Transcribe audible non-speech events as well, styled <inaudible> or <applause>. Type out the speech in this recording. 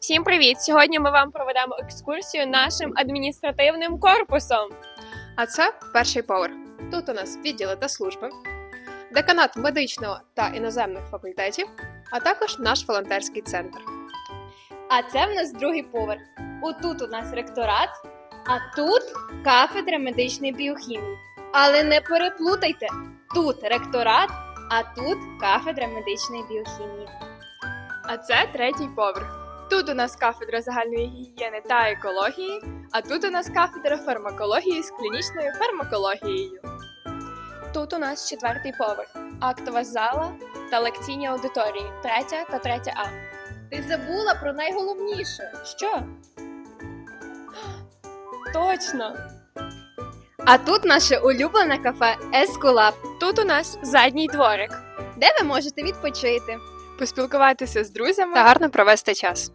Всім привіт! Сьогодні ми вам проведемо екскурсію нашим адміністративним корпусом. А це перший поверх. Тут у нас відділи та служби, деканат медичного та іноземних факультетів, а також наш волонтерський центр. А це в нас другий поверх. Отут у нас ректорат, а тут кафедра медичної біохімії. Але не переплутайте, тут ректорат, а тут кафедра медичної біохімії. А це третій поверх. Тут у нас кафедра загальної гігієни та екології, а тут у нас кафедра фармакології з клінічною фармакологією. Тут у нас четвертий поверх, актова зала та лекційні аудиторії, третя та третя А. Ти забула про найголовніше. Що? <gasps> Точно! А тут наше улюблене кафе Ескулап, Тут у нас задній дворик. де ви можете відпочити. Поспілкуватися з друзями Та гарно провести час.